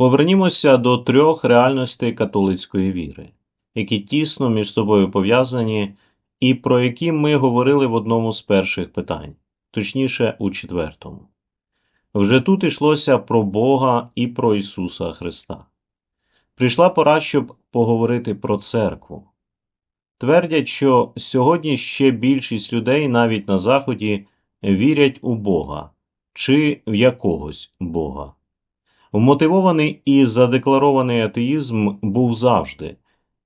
Повернімося до трьох реальностей католицької віри, які тісно між собою пов'язані і про які ми говорили в одному з перших питань, точніше у четвертому. Вже тут йшлося про Бога і про Ісуса Христа. Прийшла пора, щоб поговорити про церкву. Твердять, що сьогодні ще більшість людей навіть на Заході вірять у Бога чи в якогось Бога. Вмотивований і задекларований атеїзм був завжди.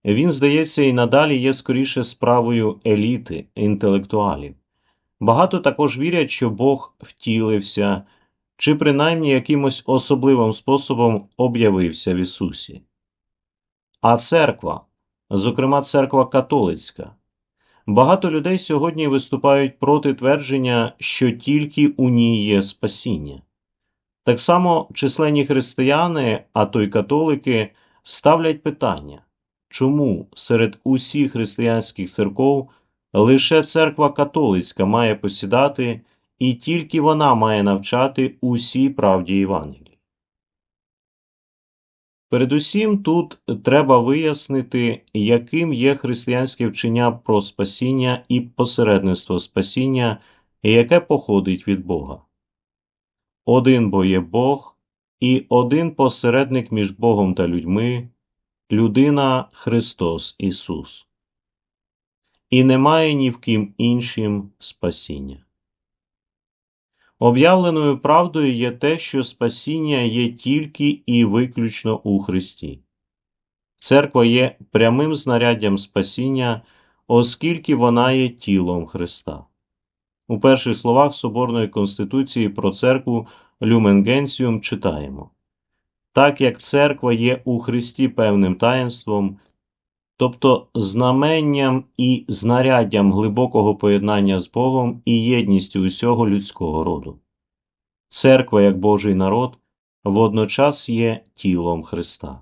Він, здається, і надалі є скоріше справою еліти, інтелектуалів. Багато також вірять, що Бог втілився чи принаймні якимось особливим способом об'явився в Ісусі. А церква, зокрема церква католицька. Багато людей сьогодні виступають проти твердження, що тільки у ній є спасіння. Так само численні християни, а то й католики, ставлять питання, чому серед усіх християнських церков лише церква католицька має посідати, і тільки вона має навчати усій правді Євангелії. Передусім тут треба вияснити, яким є християнське вчення про спасіння і посередництво спасіння, яке походить від Бога. Один бо є Бог, і один посередник між Богом та людьми, людина Христос Ісус. І немає ні в ким іншим спасіння. Об'явленою правдою є те, що спасіння є тільки і виключно у Христі. Церква є прямим знаряддям спасіння, оскільки вона є тілом Христа. У перших словах Соборної Конституції про церкву Люмен Генсіум читаємо так як церква є у Христі певним таїнством, тобто знаменням і знаряддям глибокого поєднання з Богом і єдністю усього людського роду. Церква, як Божий народ, водночас є тілом Христа.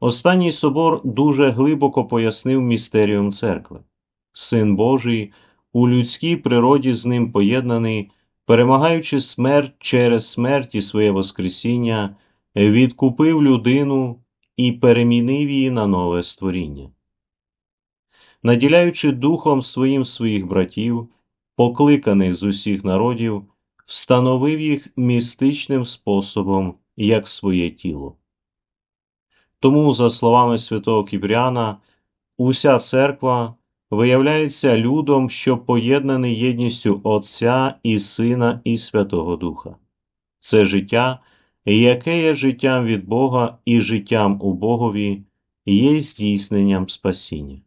Останній собор дуже глибоко пояснив містеріум церкви. Син Божий у людській природі з ним поєднаний, перемагаючи смерть через смерть і своє Воскресіння, відкупив людину і перемінив її на нове створіння. Наділяючи духом своїм своїх братів, покликаних з усіх народів, встановив їх містичним способом як своє тіло. Тому, за словами святого Кіпріана, уся церква виявляється людом, що поєднаний єдністю Отця і Сина і Святого Духа. Це життя, яке є життям від Бога і життям у Богові, є здійсненням спасіння.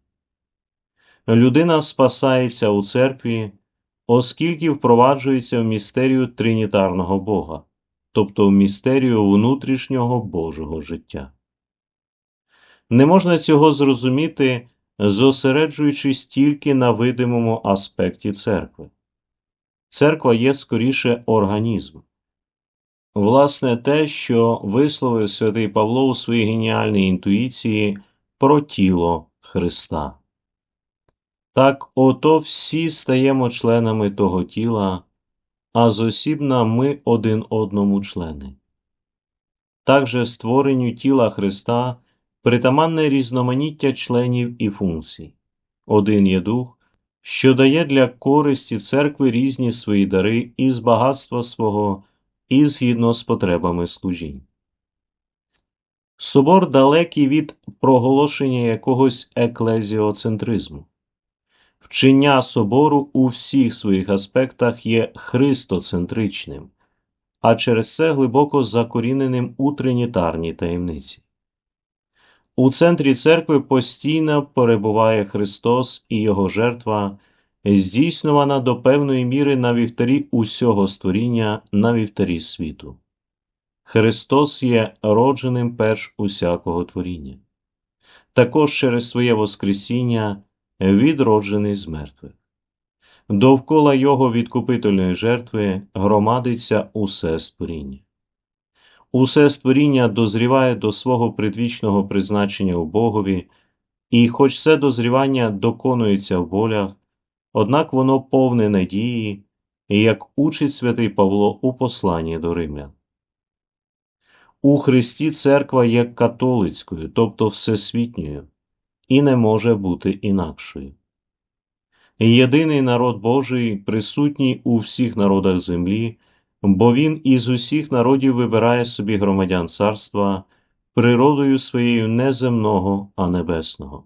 Людина спасається у церкві, оскільки впроваджується в містерію тринітарного Бога, тобто в містерію внутрішнього Божого життя. Не можна цього зрозуміти, зосереджуючись тільки на видимому аспекті церкви. Церква є скоріше організм. Власне, те, що висловив святий Павло у своїй геніальній інтуїції про тіло Христа. Так ото всі стаємо членами того тіла, а зосібна ми один одному члени. Так же створенню тіла Христа притаманне різноманіття членів і функцій. Один є дух, що дає для користі церкви різні свої дари із багатства свого і згідно з потребами служінь. Собор далекий від проголошення якогось еклезіоцентризму. Вчення собору у всіх своїх аспектах є христоцентричним, а через це глибоко закоріненим у тринітарній таємниці. У центрі церкви постійно перебуває Христос і Його жертва, здійснювана до певної міри на вівтарі усього створіння на вівтарі світу. Христос є родженим перш усякого творіння, також через своє Воскресіння відроджений з мертвих. Довкола Його відкупительної жертви громадиться усе створіння. Усе створіння дозріває до свого предвічного призначення у Богові, і, хоч це дозрівання доконується в болях, однак воно повне надії, як учить святий Павло у посланні до римлян. У Христі церква є католицькою, тобто всесвітньою, і не може бути інакшою. Єдиний народ Божий присутній у всіх народах землі, бо Він із усіх народів вибирає собі громадян царства природою своєю не земного, а небесного.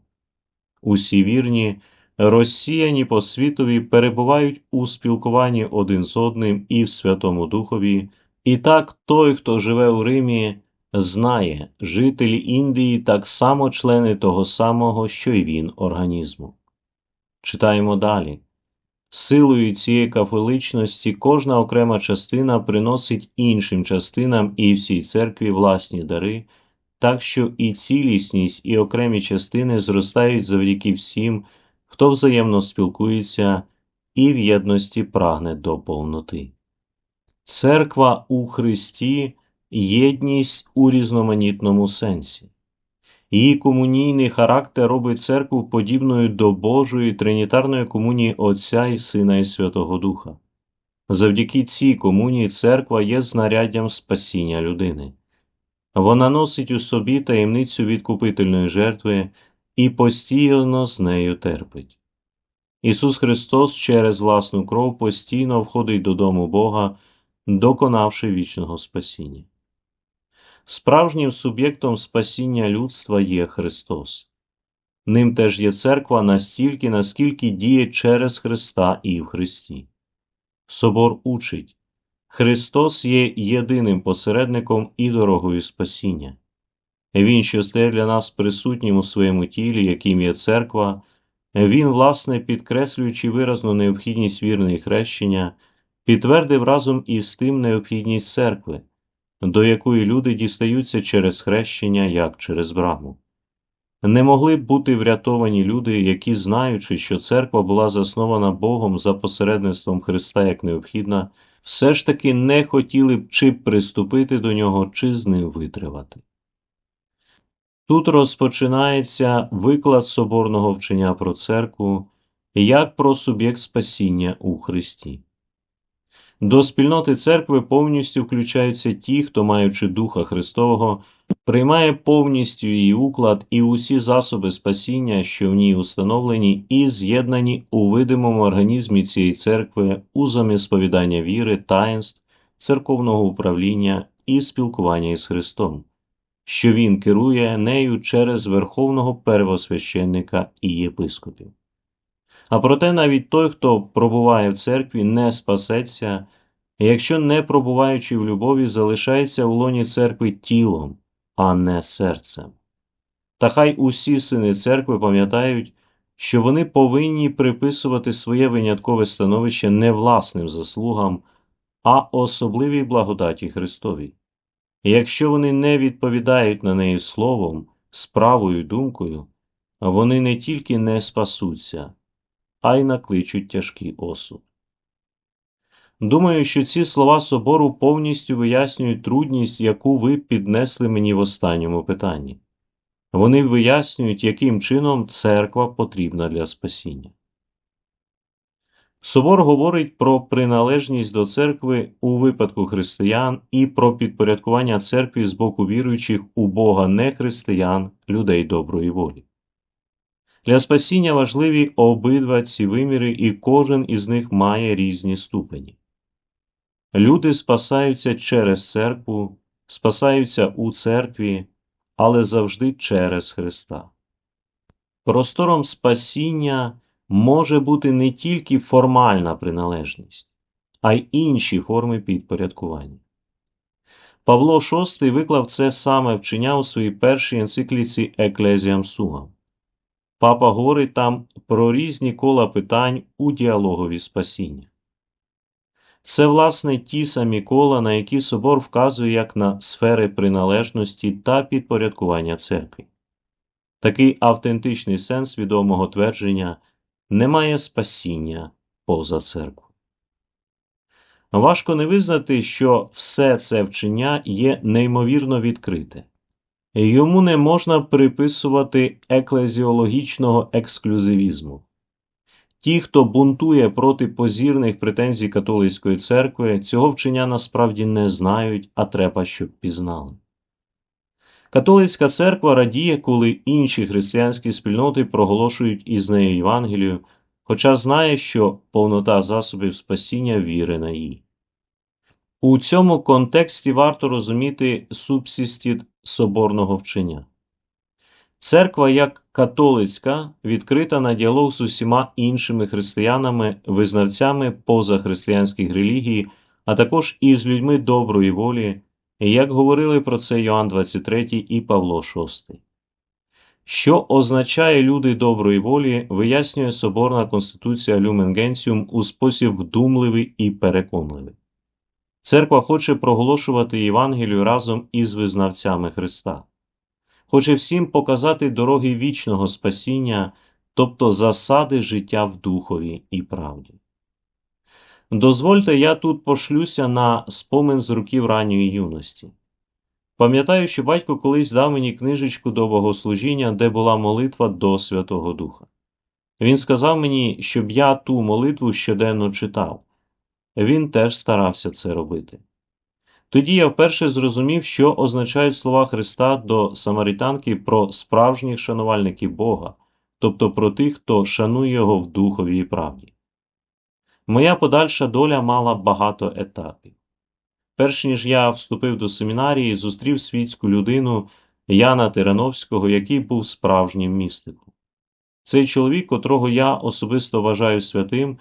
Усі вірні, розсіяні по світові, перебувають у спілкуванні один з одним і в Святому Духові, і так той, хто живе у Римі, знає, жителі Індії так само члени того самого, що й він організму. Читаємо далі. Силою цієї кафеличності кожна окрема частина приносить іншим частинам і всій церкві власні дари, так що і цілісність, і окремі частини зростають завдяки всім, хто взаємно спілкується і в єдності прагне до повноти. Церква у Христі єдність у різноманітному сенсі. Її комунійний характер робить церкву подібною до Божої тринітарної комунії Отця і Сина і Святого Духа. Завдяки цій комунії церква є знаряддям спасіння людини. Вона носить у собі таємницю відкупительної жертви і постійно з нею терпить. Ісус Христос через власну кров постійно входить додому Бога, доконавши вічного спасіння. Справжнім суб'єктом спасіння людства є Христос. Ним теж є церква настільки, наскільки діє через Христа і в Христі. Собор учить Христос є єдиним посередником і дорогою спасіння. Він, що стає для нас присутнім у своєму тілі, яким є церква, він, власне, підкреслюючи виразну необхідність вірної хрещення, підтвердив разом із тим необхідність церкви до якої люди дістаються через хрещення, як через браму. Не могли б бути врятовані люди, які, знаючи, що церква була заснована Богом за посередництвом Христа як необхідна, все ж таки не хотіли б чи приступити до нього, чи з ним витривати. Тут розпочинається виклад соборного вчення про церкву як про суб'єкт спасіння у Христі. До спільноти церкви повністю включаються ті, хто, маючи Духа Христового, приймає повністю її уклад і усі засоби спасіння, що в ній установлені, і з'єднані у видимому організмі цієї церкви у замісповідання віри, таїнств, церковного управління і спілкування із Христом, що Він керує нею через Верховного первосвященника і єпископів. А проте навіть той, хто пробуває в церкві, не спасеться, якщо не пробуваючи в любові, залишається в лоні церкви тілом, а не серцем. Та хай усі сини церкви пам'ятають, що вони повинні приписувати своє виняткове становище не власним заслугам, а особливій благодаті Христовій. якщо вони не відповідають на неї словом, справою думкою, вони не тільки не спасуться а й накличуть тяжкий осуд. Думаю, що ці слова собору повністю вияснюють трудність, яку ви піднесли мені в останньому питанні. Вони вияснюють, яким чином церква потрібна для спасіння. Собор говорить про приналежність до церкви у випадку християн і про підпорядкування церкві з боку віруючих у Бога не християн, людей доброї волі. Для спасіння важливі обидва ці виміри, і кожен із них має різні ступені. Люди спасаються через церкву, спасаються у церкві, але завжди через Христа. Простором спасіння може бути не тільки формальна приналежність, а й інші форми підпорядкування. Павло VI виклав це саме вчення у своїй першій енцикліці Еклезіам Сугам. Папа говорить там про різні кола питань у діалогові спасіння. Це, власне, ті самі кола, на які собор вказує як на сфери приналежності та підпорядкування церкви. Такий автентичний сенс відомого твердження немає спасіння поза церкву. Важко не визнати, що все це вчення є неймовірно відкрите. Йому не можна приписувати еклезіологічного ексклюзивізму. Ті, хто бунтує проти позірних претензій католицької церкви, цього вчення насправді не знають, а треба, щоб пізнали. Католицька церква радіє, коли інші християнські спільноти проголошують із нею Євангелію, хоча знає, що повнота засобів спасіння вірена їй. У цьому контексті варто розуміти субсістід соборного вчення. Церква як католицька відкрита на діалог з усіма іншими християнами, визнавцями позахристиянських релігій, а також і з людьми доброї волі, як говорили про це Йоанн 23 і Павло VI. Що означає люди доброї волі, вияснює Соборна Конституція Gentium у спосіб вдумливий і переконливий. Церква хоче проголошувати Євангелію разом із визнавцями Христа. Хоче всім показати дороги вічного спасіння, тобто засади життя в духові і правді. Дозвольте, я тут пошлюся на спомин з років ранньої юності. Пам'ятаю, що батько колись дав мені книжечку до богослужіння, де була молитва до Святого Духа. Він сказав мені, щоб я ту молитву щоденно читав. Він теж старався це робити. Тоді я вперше зрозумів, що означають слова Христа до самаританки про справжніх шанувальників Бога, тобто про тих, хто шанує Його в духові і правді. Моя подальша доля мала багато етапів. Перш ніж я вступив до семінарії, зустрів світську людину Яна Тирановського, який був справжнім містиком. Цей чоловік, котрого я особисто вважаю святим,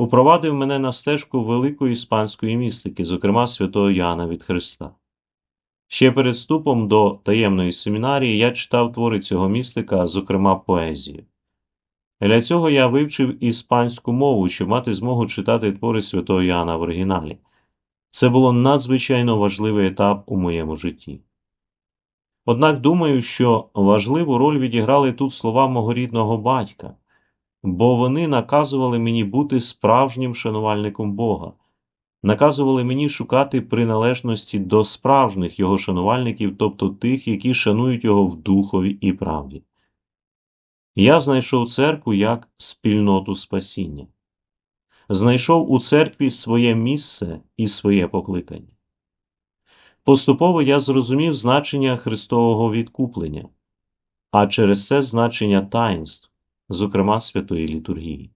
упровадив мене на стежку великої іспанської містики, зокрема святого Яна від Христа. Ще перед вступом до таємної семінарії я читав твори цього містика, зокрема поезію. Для цього я вивчив іспанську мову, щоб мати змогу читати твори святого Яна в оригіналі. Це було надзвичайно важливий етап у моєму житті. Однак думаю, що важливу роль відіграли тут слова мого рідного батька, бо вони наказували мені бути справжнім шанувальником Бога, наказували мені шукати приналежності до справжніх його шанувальників, тобто тих, які шанують його в духові і правді. Я знайшов церкву як спільноту спасіння, знайшов у церкві своє місце і своє покликання. Поступово я зрозумів значення Христового відкуплення, а через це значення таїнств, зокрема святої літургії.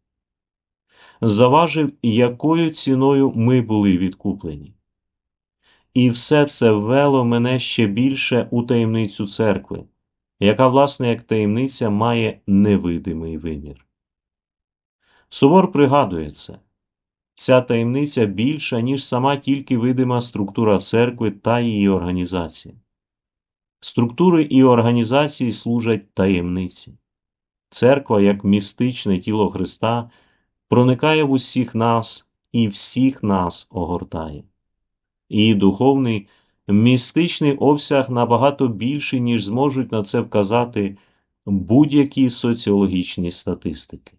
Заважив, якою ціною ми були відкуплені. І все це ввело мене ще більше у таємницю церкви, яка, власне, як таємниця має невидимий вимір. Собор пригадує це. Ця таємниця більша, ніж сама тільки видима структура церкви та її організація. Структури і організації служать таємниці. Церква, як містичне тіло Христа, проникає в усіх нас і всіх нас огортає. Її духовний, містичний обсяг набагато більший, ніж зможуть на це вказати будь-які соціологічні статистики.